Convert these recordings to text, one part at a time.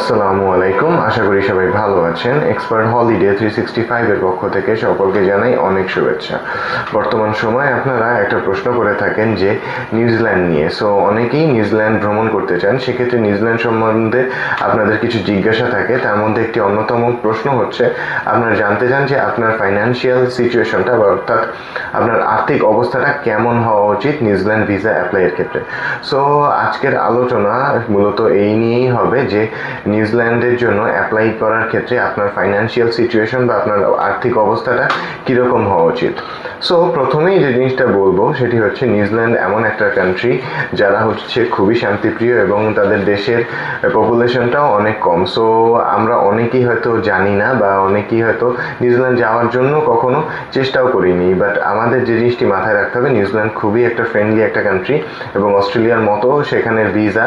আসসালামু আলাইকুম। আশা করি সবাই ভালো আছেন। এক্সপার্ট হলিডে থ্রি সিক্সটি ফাইভের পক্ষ থেকে সকলকে জানাই অনেক শুভেচ্ছা। বর্তমান সময়ে আপনারা একটা প্রশ্ন করে থাকেন যে, নিউজিল্যান্ড নিয়ে। সো অনেকেই নিউজিল্যান্ড ভ্রমণ করতে চান। সেক্ষেত্রে নিউজিল্যান্ড সম্বন্ধে আপনাদের কিছু জিজ্ঞাসা থাকে। তার মধ্যে একটি অন্যতম প্রশ্ন হচ্ছে, আপনারা জানতে চান যে আপনার ফাইন্যান্সিয়াল সিচুয়েশনটা অর্থাৎ আপনার আর্থিক অবস্থাটা কেমন হওয়া উচিত নিউজিল্যান্ড ভিসা অ্যাপ্লাইয়ের ক্ষেত্রে। সো আজকের আলোচনা মূলত এই নিয়েই হবে যে নিউজিল্যান্ডের জন্য অ্যাপ্লাই করার ক্ষেত্রে আপনার ফাইন্যান্সিয়াল সিচুয়েশন বা আপনার আর্থিক অবস্থাটা কীরকম হওয়া উচিত? সো প্রথমেই যে জিনিসটা বলব, সেটি হচ্ছে নিউজিল্যান্ড এমন একটা কান্ট্রি যারা হচ্ছে খুবই শান্তিপ্রিয় এবং তাদের দেশের পপুলেশনটাও অনেক কম। সো আমরা অনেকেই হয়তো জানি না বা অনেকেই হয়তো নিউজিল্যান্ড যাওয়ার জন্য কখনো চেষ্টাও করিনি বাট আমাদের যে জিনিসটি মাথায় রাখতে হবে, নিউজিল্যান্ড খুবই একটা ফ্রেন্ডলি একটা কান্ট্রি এবং অস্ট্রেলিয়ার মতো সেখানের ভিসা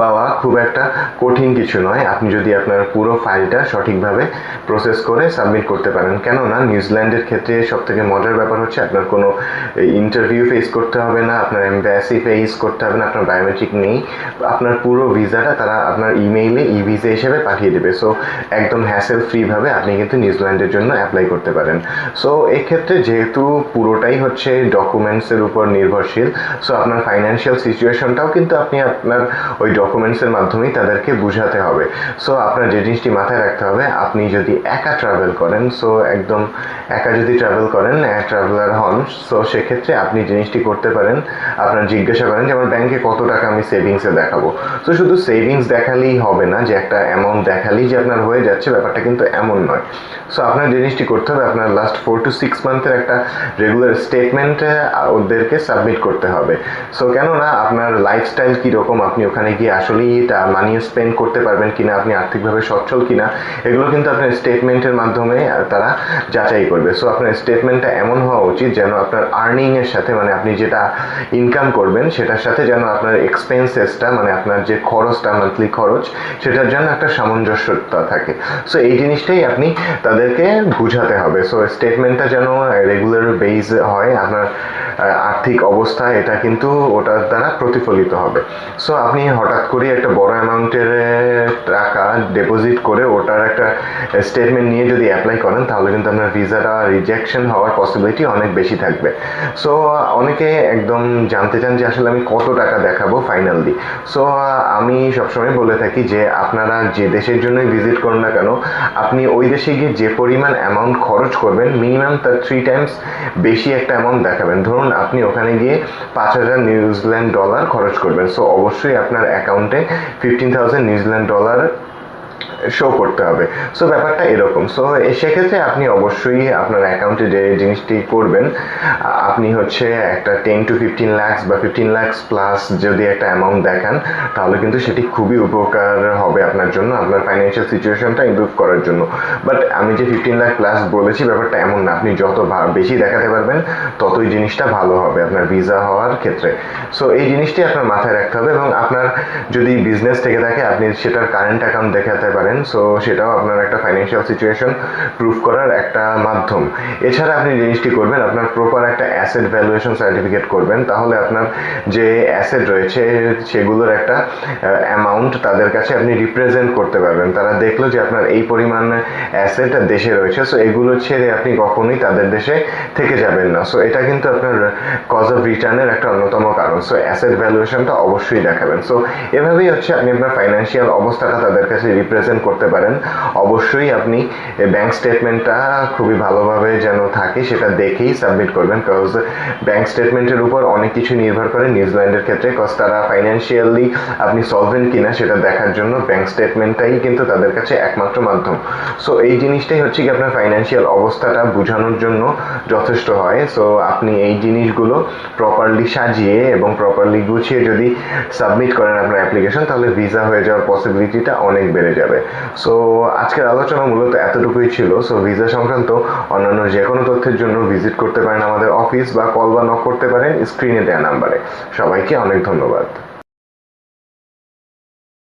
পাওয়া খুব একটা কঠিন কিছু নয়। আপনি যদি আপনার পুরো ফাইলটা সঠিকভাবে প্রসেস করে সাবমিট করতে পারেন। কেননা, নিউজিল্যান্ডের ক্ষেত্রে সব থেকে মজার ব্যাপার হচ্ছে আপনার কোনো ইন্টারভিউ ফেস করতে হবে না, আপনার এম্বাসি ফেস করতে হবে না, আপনার বায়োমেট্রিক নেই। আপনার পুরো ভিসাটা তারা আপনার ইমেইলে ই ভিসা হিসেবে পাঠিয়ে দেবে। সো একদম হ্যাসেল ফ্রিভাবে আপনি কিন্তু নিউজিল্যান্ডের জন্য অ্যাপ্লাই করতে পারেন। সো এক্ষেত্রে যেহেতু পুরোটাই হচ্ছে ডকুমেন্টসের উপর নির্ভরশীল সো আপনার ফাইন্যান্সিয়াল সিচুয়েশনটাও কিন্তু আপনি আপনার ওই ডকুমেন্টসের মাধ্যমেই তাদেরকে বুঝাতে হবে। সো আপনার যে জিনিসটি মাথায় রাখতে হবে, আপনি যদি একা ট্রাভেল করেন সো একদম একা যদি ট্রাভেল করেন ট্রাভেলার হন সো সেক্ষেত্রে আপনি জিনিসটি করতে পারেন। আপনার জিজ্ঞাসা করেন যে, আমার ব্যাংকে কত টাকা আমি সেভিংসে দেখাবো? সো শুধু সেভিংস দেখালেই হবে না, যে একটা অ্যামাউন্ট দেখালেই যে আপনার হয়ে যাচ্ছে, ব্যাপারটা কিন্তু এমন নয়। সো আপনার জিনিসটি করতে হবে, আপনার লাস্ট ফোর টু সিক্স মান্থের একটা রেগুলার স্টেটমেন্ট ওদেরকে সাবমিট করতে হবে। সো কেননা, আপনার লাইফস্টাইল কীরকম, আপনি ওখানে গিয়ে আসলেই এটা মানি স্পেন্ড করতে পারবেন কিনা, আপনি আর্থিকভাবে সচ্ছল কিনা, এগুলো কিন্তু আপনার স্টেটমেন্টের মাধ্যমে তারা যাচাই করবে। সো আপনার স্টেটমেন্টটা এমন হওয়া উচিত যেন আপনার আর্নিংয়ের সাথে মানে আপনি যেটা ইনকাম করবেন, সেটার সাথে যেন আপনার এক্সপেন্সেসটা মানে আপনার যে খরচটা মান্থলি খরচ, সেটার জন্য একটা সামঞ্জস্যতা থাকে। সো এই জিনিসটাই আপনি তাদেরকে বুঝাতে হবে। সো স্টেটমেন্টটা যেন রেগুলার বেস হয়, আপনার আর্থিক অবস্থা, এটা কিন্তু ওটার দ্বারা প্রতিফলিত হবে। সো আপনি হঠাৎ করে একটা বড় অ্যামাউন্টের টাকা ডিপোজিট করে ওটার একটা স্টেটমেন্ট নিয়ে যদি অ্যাপ্লাই করেন, তাহলে কিন্তু আপনার ভিসাটা রিজেকশন হওয়ার পসিবিলিটি অনেক বেশি থাকবে। সো অনেকে একদম জানতে চান যে আসলে আমি কত টাকা দেখাবো ফাইনালি সো আমি সবসময় বলে থাকি যে আপনারা যে দেশের জন্যই ভিজিট করুন না কেন, আপনি ওই দেশে গিয়ে যে পরিমাণ অ্যামাউন্ট খরচ করবেন মিনিমাম তার থ্রি টাইমস বেশি একটা অ্যামাউন্ট দেখাবেন। ধরুন আপনি ওখানে গিয়ে পাঁচ হাজার নিউজিল্যান্ড ডলার খরচ করবেন। সো অবশ্যই আপনার অ্যাকাউন্টে fifteen thousand New Zealand dollar show করতে হবে। সো ব্যাপারটা এরকম। সো সেক্ষেত্রে আপনি অবশ্যই আপনার অ্যাকাউন্টে যে জিনিসটি করবেন, আপনি হচ্ছে একটা টেন টু ফিফটিন ল্যাক্স বা ফিফটিন ল্যাক্স প্লাস যদি একটা অ্যামাউন্ট দেখান, তাহলে কিন্তু সেটি খুবই উপকার হবে আপনার জন্য, আপনার ফাইন্যান্সিয়াল সিচুয়েশনটা ইমপ্রুভ করার জন্য। বাট আমি যে ফিফটিন লাখ প্লাস বলেছি, ব্যাপারটা এমন না। আপনি যত বেশি দেখাতে পারবেন, ততই জিনিসটা ভালো হবে আপনার ভিসা হওয়ার ক্ষেত্রে। সো এই জিনিসটি আপনার মাথায় রাখতে হবে এবং আপনার যদি বিজনেস থেকে থাকে, আপনি সেটার কারেন্ট অ্যাকাউন্ট দেখাতে পারেন। সো সেটাও আপনার একটা ফাইন্যান্সিয়াল সিচুয়েশন প্রুফ করার একটা মাধ্যম। এছাড়া আপনি জিনিসটি করবেন, আপনার প্রপার একটা অ্যাসেট ভ্যালুয়েশন সার্টিফিকেট করবেন। তাহলে আপনার যে অ্যাসেট রয়েছে, সেগুলোর একটা অ্যামাউন্ট তাদের কাছে আপনি রিপ্রেজেন্ট করতে পারবেন। তারা দেখল যে আপনার এই পরিমাণ অ্যাসেট দেশে রয়েছে সো এগুলো ছেড়ে আপনি কখনোই তাদের দেশে থেকে যাবেন না। সো এটা কিন্তু আপনার কজ অফ রিটার্নের একটা অন্যতম কারণ। সো অ্যাসেট ভ্যালুয়েশনটা অবশ্যই দেখাবেন। সো এভাবেই হচ্ছে আপনি আপনার ফাইন্যান্সিয়াল অবস্থাটা তাদের কাছে রিপ্রেজেন্ট করতে পারেন। অবশ্যই আপনি ব্যাংক স্টেটমেন্টটা খুবই ভালোভাবে যেন থাকে সেটা দেখেই সাবমিট করবেন বিকজ ব্যাংক স্টেটমেন্টের উপর অনেক কিছু নির্ভর করে নিউজিল্যান্ডের ক্ষেত্রে কজ তারা ফাইন্যান্সিয়ালি আপনি সলভেন্ট কিনা সেটা দেখার জন্য ব্যাংক স্টেটমেন্টটাই কিন্তু তাদের কাছে একমাত্র মাধ্যম। সো এই জিনিসটাই হচ্ছে কি আপনার ফাইন্যান্সিয়াল অবস্থাটা বোঝানোর জন্য যথেষ্ট হয়। সো আপনি এই জিনিসগুলো প্রপারলি সাজিয়ে এবং প্রপারলি গুছিয়ে যদি সাবমিট করেন আপনার অ্যাপ্লিকেশন তাহলে ভিসা হয়ে যাওয়ার পসিবিলিটিটা অনেক বেড়ে যাবে। সো আজকের আলোচনা মূলত এতটুকুই ছিল। সো ভিসা সংক্রান্ত অন্যান্য যে কোনো তথ্যের জন্য ভিজিট করতে পারেন আমাদের অফিস বা কল বা নক করতে পারেন স্ক্রিনে দেওয়া নাম্বারে সবাইকে অনেক ধন্যবাদ।